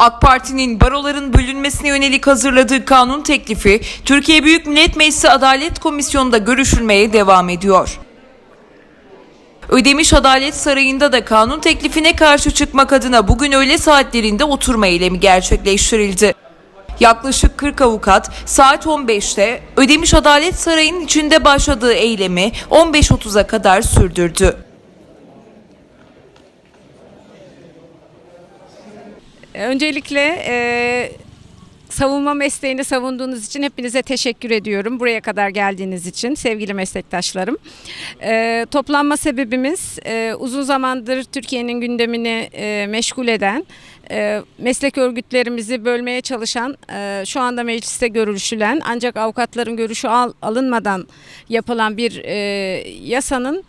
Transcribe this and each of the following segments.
AK Parti'nin baroların bölünmesine yönelik hazırladığı kanun teklifi Türkiye Büyük Millet Meclisi Adalet Komisyonu'nda görüşülmeye devam ediyor. Ödemiş Adalet Sarayı'nda da kanun teklifine karşı çıkmak adına bugün öğle saatlerinde oturma eylemi gerçekleştirildi. Yaklaşık 40 avukat saat 15'te Ödemiş Adalet Sarayı'nın içinde başladığı eylemi 15.30'a kadar sürdürdü. Öncelikle e, savunma mesleğini savunduğunuz için hepinize teşekkür ediyorum. Buraya kadar geldiğiniz için sevgili meslektaşlarım. E, toplanma sebebimiz e, uzun zamandır Türkiye'nin gündemini e, meşgul eden, e, meslek örgütlerimizi bölmeye çalışan, e, şu anda mecliste görüşülen ancak avukatların görüşü al- alınmadan yapılan bir e, yasanın...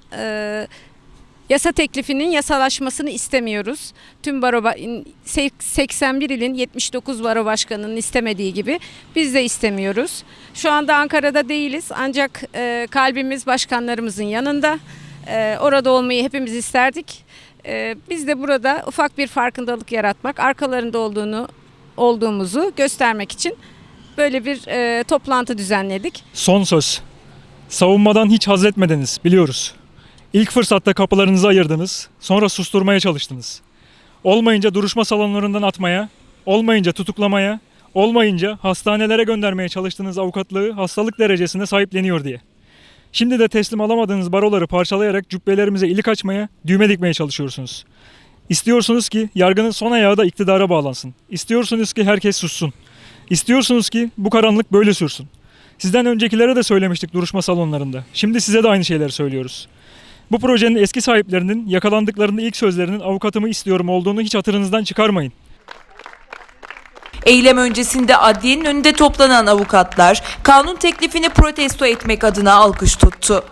Yasa teklifinin yasalaşmasını istemiyoruz. Tüm baro ba- 81 ilin 79 baro başkanının istemediği gibi biz de istemiyoruz. Şu anda Ankara'da değiliz ancak e, kalbimiz başkanlarımızın yanında. E, orada olmayı hepimiz isterdik. E, biz de burada ufak bir farkındalık yaratmak, arkalarında olduğunu olduğumuzu göstermek için böyle bir e, toplantı düzenledik. Son söz. Savunmadan hiç haz etmediniz biliyoruz. İlk fırsatta kapılarınızı ayırdınız, sonra susturmaya çalıştınız. Olmayınca duruşma salonlarından atmaya, olmayınca tutuklamaya, olmayınca hastanelere göndermeye çalıştığınız avukatlığı hastalık derecesine sahipleniyor diye. Şimdi de teslim alamadığınız baroları parçalayarak cübbelerimize ilik açmaya, düğme dikmeye çalışıyorsunuz. İstiyorsunuz ki yargının son ayağı da iktidara bağlansın. İstiyorsunuz ki herkes sussun. İstiyorsunuz ki bu karanlık böyle sürsün. Sizden öncekilere de söylemiştik duruşma salonlarında. Şimdi size de aynı şeyleri söylüyoruz. Bu projenin eski sahiplerinin yakalandıklarında ilk sözlerinin avukatımı istiyorum olduğunu hiç hatırınızdan çıkarmayın. Eylem öncesinde adliyenin önünde toplanan avukatlar kanun teklifini protesto etmek adına alkış tuttu.